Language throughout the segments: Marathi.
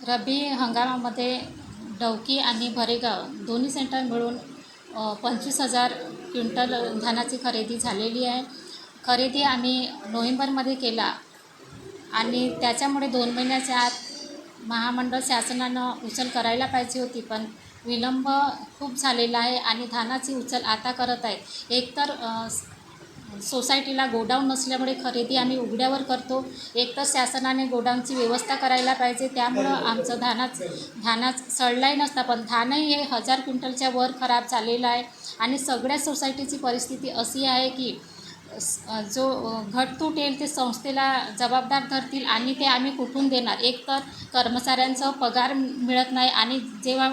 रब्बी हंगामामध्ये डवकी आणि भरेगाव दोन्ही सेंटर मिळून पंचवीस हजार क्विंटल धानाची खरेदी झालेली आहे. खरेदी आम्ही नोव्हेंबरमध्ये केला आणि त्याच्यामुळे दोन महिन्याच्या आत महामंडळ शासनानं उचल करायला पाहिजे होती पण विलंब खूप झालेला आहे आणि धानाची उचल आता करत आहे. एकतर सोसायटीला गोडाऊन नसल्यामुळे खरेदी आम्ही उघड्यावर करतो. एक तर शासनाने गोडाऊनची व्यवस्था करायला पाहिजे त्यामुळं आमचं धानाच धानाच सडलाही नसता पण धानही हे हजार क्विंटलच्या वर खराब झालेलं आहे. आणि सगळ्या सोसायटीची परिस्थिती अशी आहे की जो घट घटतूट येईल ते संस्थेला जबाबदार धरतील आणि ते आम्ही कुठून देणार? एकतर कर्मचाऱ्यांचा पगार मिळत नाही आणि जेव्हा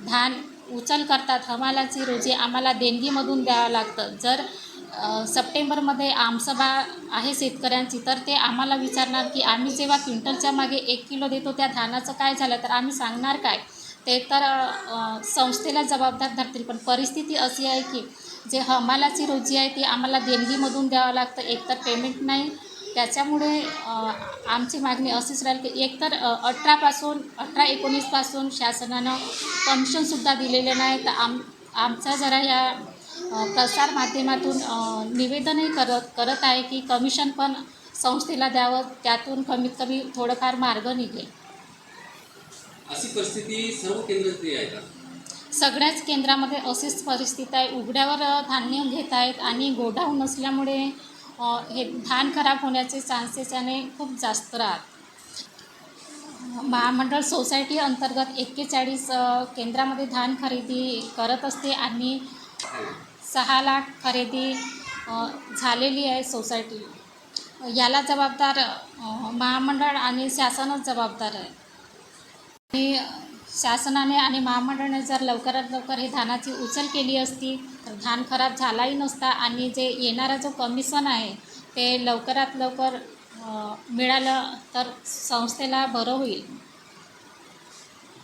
धान उचल करतात हमालाची रोजी आम्हाला देणगीमधून द्यावं लागतं. जर सप्टेंबरमध्ये आमसभा आहे शेतकऱ्यांची तर ते आम्हाला विचारणार की आम्ही जेव्हा क्विंटलच्या मागे एक किलो देतो त्या धानाचं काय झालं तर आम्ही सांगणार काय? ते तर संस्थेला जबाबदार धरतील पण परिस्थिती अशी आहे की जे हमालाची रोजी आहे ती आम्हाला देणगीमधून द्यावं लागतं एकतर पेमेंट नाही. त्याच्यामुळे आमची मागणी अशीच राहील की एकतर अठरापासून अठरा एकोणीसपासून शासनानं कमिशनसुद्धा दिलेले नाही तर आम आमचा जरा या प्रसार माध्यमातून निवेदनही करत करत आहे की कमिशन पण संस्थेला द्यावं त्यातून कमीत कमी थोडंफार मार्ग निघेल. अशी परिस्थिती सर्व केंद्रातली आहे का? सगळ्याच केंद्रामध्ये अशीच परिस्थिती आहे. उघड्यावर धान्य घेत आहेत आणि गोडाऊन नसल्यामुळे अ, हे धान खराब होण्याचे चान्सेस याने खूप जास्त राहत महामंडळ सोसायटी अंतर्गत एक्केचाळीस केंद्रामध्ये धान खरेदी करत असते आणि सहा लाख खरेदी झालेली आहे सोसायटी. याला जबाबदार महामंडळ आणि शासनच जबाबदार आहे. आणि शासनाने आणि महामंडळाने जर लवकरात लवकर हे धानाची उचल केली असती तर धान खराब झालाही नसता आणि जे येणारा जो कमिशन आहे ते लवकरात लवकर मिळालं तर संस्थेला बरं होईल.